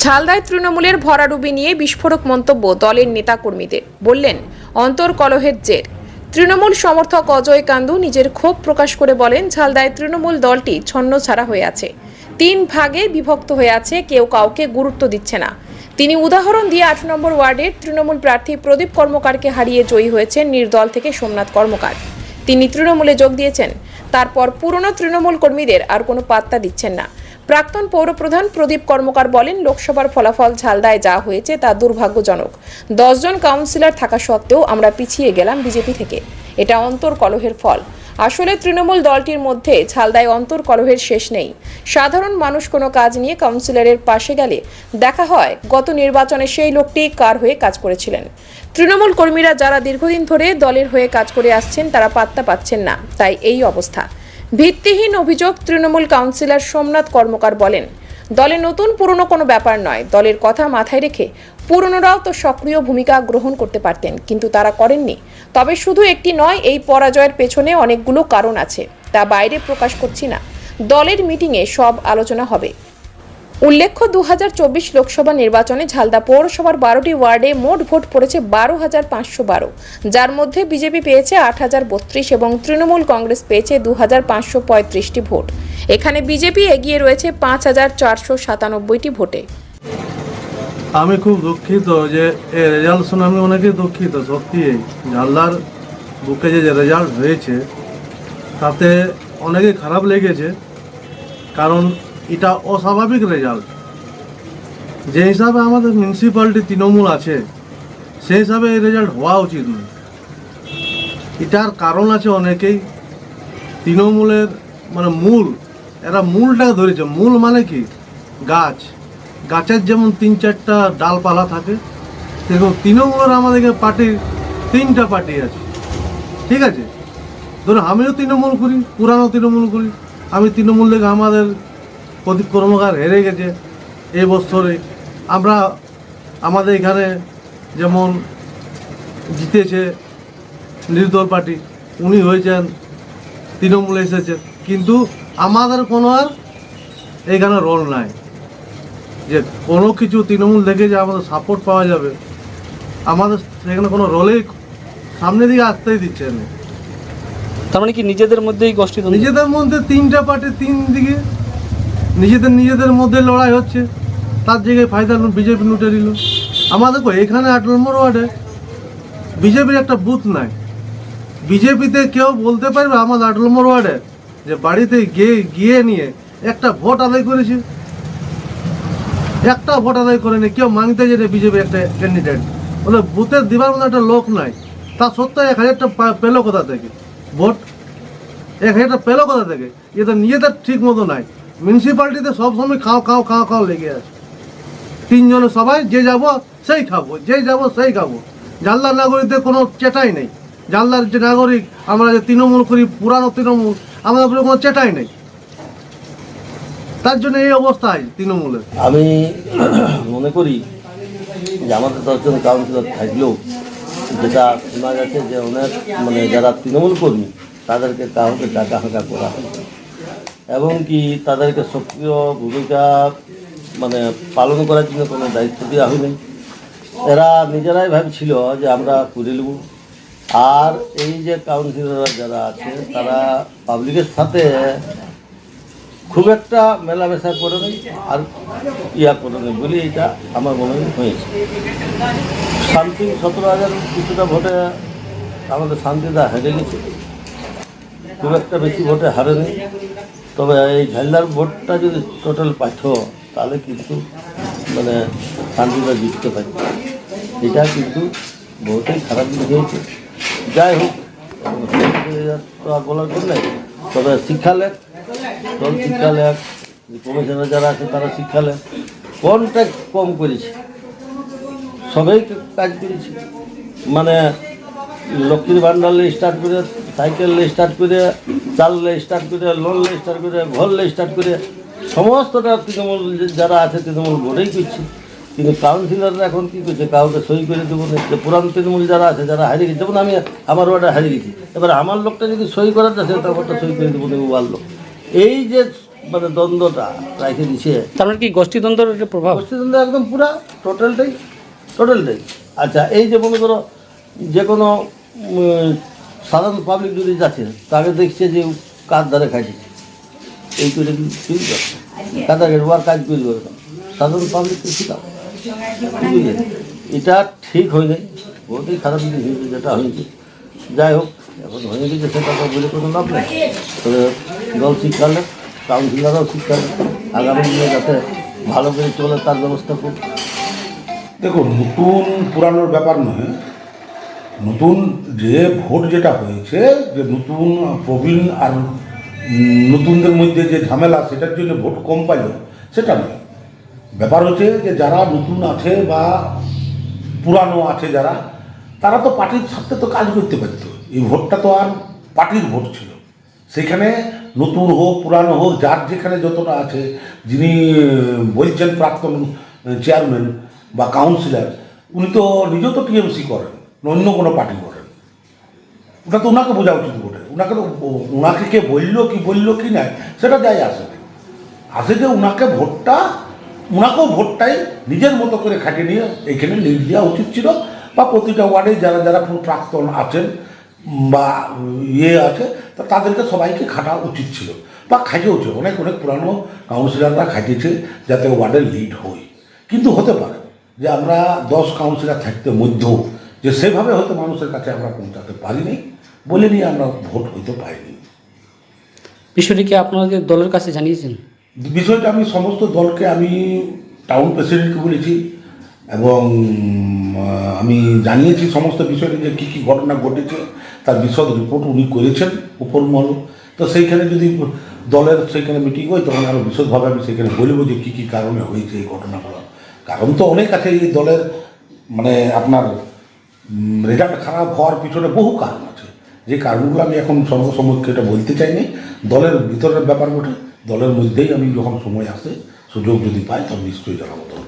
ঝালদায় তৃণমূলের ভরাডুবি নিয়ে বিস্ফোরক মন্তব্য দলের নেতাকর্মীদের। বললেন অন্তর্কলহের জের। তৃণমূল সমর্থক অজয় কান্দু নিজের ক্ষোভ প্রকাশ করে বলেন, ঝালদায় তৃণমূল দলটি ছন্ন ছাড়া হয়ে আছে। তিন ভাগে বিভক্ত হয়ে আছে, কেউ কাউকে গুরুত্ব দিচ্ছে না। তিনি উদাহরণ দিয়ে আট নম্বর ওয়ার্ডের তৃণমূল প্রার্থী প্রদীপ কর্মকারকে হারিয়ে জয়ী হয়েছেন নির্দল থেকে সোমনাথ কর্মকার। তিনি তৃণমূলে যোগ দিয়েছেন। তারপর পুরনো তৃণমূল কর্মীদের আর কোনো পাত্তা দিচ্ছেন না। প্রাক্তন পৌরপ্রধান প্রদীপ কর্মকার বলেন, লোকসভার ফলাফল ঝালদায় যা হয়েছে তা দুর্ভাগ্যজনক। দশজন কাউন্সিলর থাকা সত্ত্বেও আমরা পিছিয়ে গেলাম বিজেপি থেকে। এটা অন্তর কলহের ফল। আসলে তৃণমূল দলটির মধ্যে ঝালদায় অন্তর কলহের শেষ নেই। সাধারণ মানুষ কোনো কাজ নিয়ে কাউন্সিলরের পাশে গেলে দেখা হয়, গত নির্বাচনে সেই লোকটি কার হয়ে কাজ করেছিলেন। তৃণমূল কর্মীরা যারা দীর্ঘদিন ধরে দলের হয়ে কাজ করে আসছেন, তারা পাত্তা পাচ্ছেন না। তাই এই অবস্থা। ভিত্তিহীন অভিযোগ তৃণমূল কাউন্সিলর সোমনাথ কর্মকার বলেন, দলে নতুন, পুরনো কোনো ব্যাপার নয়। দলের কথা মাথায় রেখে পুরনোরাও তো সক্রিয় ভূমিকা গ্রহণ করতে পারতেন, কিন্তু তারা করেননি। তবে শুধু একটি নয়, এই পরাজয়ের পেছনে অনেকগুলো কারণ আছে, তা বাইরে প্রকাশ করছি না। দলের মিটিংয়ে সব আলোচনা হবে। উল্লেখ্য দু হাজার চব্বিশ লোকসভা নির্বাচনে ঝালদা পৌরসভার বারোটি ওয়ার্ডে মোট ভোট পড়েছে বারো হাজার পাঁচশো বারো। যার মধ্যে বিজেপি পেয়েছে আট হাজার বত্রিশ এবং তৃণমূল কংগ্রেস পেয়েছে দু হাজার পাঁচশো পঁয়ত্রিশটি ভোট। এখানে বিজেপি এগিয়ে রয়েছে পাঁচ হাজার চারশো সাতানব্বইটি ভোটে। আমি খুব দুঃখিত যে এই রেজাল্ট শুনে আমি অনেকেই দুঃখিত, সত্যি ঝালদার বুকে যে রেজাল্ট হয়েছে, তাতে অনেকেই খারাপ লেগেছে, কারণ এটা অস্বাভাবিক রেজাল্ট যে হিসাবে আমাদের মিউনিসিপ্যালিটি তৃণমূল আছে সেই হিসাবে এই রেজাল্ট হওয়া উচিত নয়। এটার কারণ আছে অনেকেই। তৃণমূলের মানে মূল, এরা মূলটাকে ধরেছে। মূল মানে কি? গাছ। গাছের যেমন তিন চারটা ডালপালা থাকে সেরকম তৃণমূলের আমাদেরকে পার্টির তিনটা পার্টি আছে। ঠিক আছে? ধরুন আমিও তৃণমূল করি, পুরানো তৃণমূল করি। আমি তৃণমূল থেকে আমাদের প্রদীপ কর্মকার হেরে গেছে এই বছরে। আমরা আমাদের এখানে যেমন জিতেছে নির্দল পার্টি উনি হয়েছেন তৃণমূলে এসেছে। কিন্তু আমাদের কোনো আর এইখানে রোল নাই। যে কোনো কিছু তৃণমূল দেখে যে আমাদের সাপোর্ট পাওয়া যাবে আমাদের সেখানে কোনো রোলেই সামনের দিকে আসতেই দিচ্ছে না। তার মানে কি নিজেদের মধ্যেই গোষ্ঠী নিজেদের মধ্যে তিনটা পার্টি তিন দিকে নিজেদের নিজেদের মধ্যে লড়াই হচ্ছে। তার জায়গায় ফায়দা বিজেপি লুটে নিল আমাদের এখানে আট নম্বর ওয়ার্ডে বিজেপির একটা বুথ নাই। বিজেপিতে কেউ বলতে পারবে আমাদের আট নম্বর ওয়ার্ডে যে বাড়িতে গিয়ে গিয়ে নিয়ে একটা ভোট আদায় করেছে। একটা ভোট আদায় করেনি কেউ মাংতে যেতে বিজেপি একটা ক্যান্ডিডেট বলে বুথের দিবার মতো একটা লোক নাই। তা সত্ত্বেও এক হাজারটা পেল কোথা থেকে? ভোট? এক হাজারটা পেল কোথা থেকে? এটা নিজেদের ঠিক মতো নাই। মিউনিসিপ্যালিটিতে সবসময় খাও খাও খাও খাও লেগে আছে। তিনজনে সবাই যে যাব সেই খাব, যে যাব সেই খাব। জানলার নাগরিকদের কোনো চেটাই নেই। জানলার যে নাগরিক, আমরা যে তৃণমূল করি, পুরানো তৃণমূল, আমাদের উপরে কোনো চেটাই নেই। তার জন্য এই অবস্থায় তৃণমূলের। আমি মনে করি যে আমাদের দশজন কাউন্সিলর থাকলেও যেটা শোনা যাচ্ছে যে অনেক মানে যারা তৃণমূল কর্মী, তাদেরকে কাউকে ডাকা হাঁকা করা হয়। এবং কি তাদেরকে সক্রিয় ভূমিকা মানে পালন করার জন্য কোনো দায়িত্ব দেওয়া হয়নি। এরা নিজেরাই ভাবছিল যে আমরা করে নেব। আর এই যে কাউন্সিলররা যারা আছে, তারা পাবলিকের সাথে খুব একটা মেলামেশা করে নেই আর ইয়া করে নেই বলে এটা আমার মনে হয়েছে। শান্তি সতেরো হাজার কিছুটা ভোটে আমাদের শান্তিদা হেরে গেছে। খুব একটা বেশি ভোটে হারেনি। তবে এই ঝালদার ভোটটা যদি টোটাল পাঠ্য তাহলে কিন্তু মানে শান্তিদা জিততে পারে এটা কিন্তু বহুতই খারাপ দিক হয়েছে। যাই হোক, তো আর বলার জন্য তবে শিক্ষালেখ, দল শিক্ষালেখ কমিশনার যারা আছে, তারা শিক্ষালেখ কোনটা কম করেছে। সবাই কাজ করেছে। মানে লক্ষ্মীর ভান্ডার স্টার্ট করে সাইকেল স্টার্ট করে চাল স্টার্ট করে লোন স্টার্ট করে ঘর স্টার্ট করে সমস্তটা তৃণমূল যারা আছে তৃণমূল ভোটেই করছে। কিন্তু কাউন্সিলররা এখন কী করছে? কাউকে সই করে দেবো না। পুরান তৃণমূল যারা আছে যারা হারিয়ে গেছে যেমন আমি আমার ওয়ার্ডে হারিয়ে গেছি। এবার আমার লোকটা যদি সই করাতে আসে তারপরটা সই করে দেবো দেবো লোক এই যে মানে দ্বন্দ্বটা রেখে দিছে। তার মানে কি গোষ্ঠীদ্বন্দ্বের প্রভাব? গোষ্ঠীদ্বন্দ্ব একদম পুরা টোটালটাই টোটালটাই আচ্ছা এই যে মনে করো যে কোনো সাধারণ পাবলিক যদি যাচ্ছে তাকে দেখছে যে কার ধারে খাইছে। এই করে কি ঠিক আছে কাদা গেটবার কাজ করবে না। সাধারণ পাবলিক পাবলিককে শিখাও বুঝলে এটা ঠিক হয় নাই বহুতই খারাপ জিনিস হয়েছে যেটা হয়েছে। যাই হোক এখন হয়ে গেছে সেটা তো বলে কোনো লাভ নেই। তবে দল শিক্ষা নেই কাউন্সিলাররাও শিক্ষা নেই আগামী দিনে যাতে ভালো করে চলে তার ব্যবস্থা করুক। দেখুন নতুন পুরানোর ব্যাপার নয়। নতুন যে ভোট যেটা হয়েছে, যে নতুন প্রবীণ আর নতুনদের মধ্যে যে ঝামেলা, সেটার জন্য ভোট কম পাইল সেটা নয়। ব্যাপার হচ্ছে যে যারা নতুন আছে বা পুরানো আছে যারা, তারা তো পার্টির সাথে তো কাজ করতে পারতো। এই ভোটটা তো আর পার্টির ভোট ছিল। সেখানে নতুন হোক, পুরানো হোক, যার যেখানে যতটা আছে, যিনি বলছেন প্রাক্তন চেয়ারম্যান বা কাউন্সিলর উনি তো নিজেও তো টিএমসি করেন। অন্য কোনো পার্টি করেন ওটা তো ওনাকে বোঝা উচিত ভোটে। ওনাকে তো ওনাকে কে বলল, কি বলল, কি না সেটা যাই আসে। আসে যে ওনাকে ভোটটা, ওনাকেও ভোটটাই নিজের মতো করে খাটিয়ে নিয়ে এখানে লিড দেওয়া উচিত ছিল বা প্রতিটা ওয়ার্ডে যারা যারা প্রাক্তন আছেন বা ইয়ে আছে, তা তাদেরকে সবাইকে খাটা উচিত ছিল বা খাটিয়েওছে অনেক অনেক পুরানো কাউন্সিলররা খাটিয়েছে যাতে ওয়ার্ডের লিড হয় কিন্তু হতে পারে যে আমরা দশ কাউন্সিলর থাকতে মধ্যেও যে সেভাবে হয়তো মানুষের কাছে আমরা পৌঁছাতে পারিনি বলে নিয়ে আমরা ভোট হইতে পারিনি বিষয়টি কি আপনাদের দলের কাছে জানিয়েছেন? বিষয়টা আমি সমস্ত দলকে আমি টাউন প্রেসিডেন্টকে বলেছি এবং আমি জানিয়েছি সমস্ত বিষয়টি যে কী কী ঘটনা ঘটেছে তার বিশদ রিপোর্ট উনি করেছেন উপর মহল। তো সেইখানে যদি দলের সেইখানে মিটিং হয় তখন আরও বিশদভাবে আমি সেখানে বলব যে কী কী কারণে হয়েছে এই ঘটনাগুলো। কারণ তো অনেক আছে এই দলের মানে আপনার রেজাল্ট খারাপ হওয়ার পিছনে বহু কারণ আছে। যে কারণগুলো আমি এখন সর্বসম্মুখে এটা বলতে চাইনি। দলের ভিতরের ব্যাপার বটে। দলের মধ্যেই আমি যখন সময় আসে, সুযোগ যদি পাই তখন নিশ্চয়ই জানাব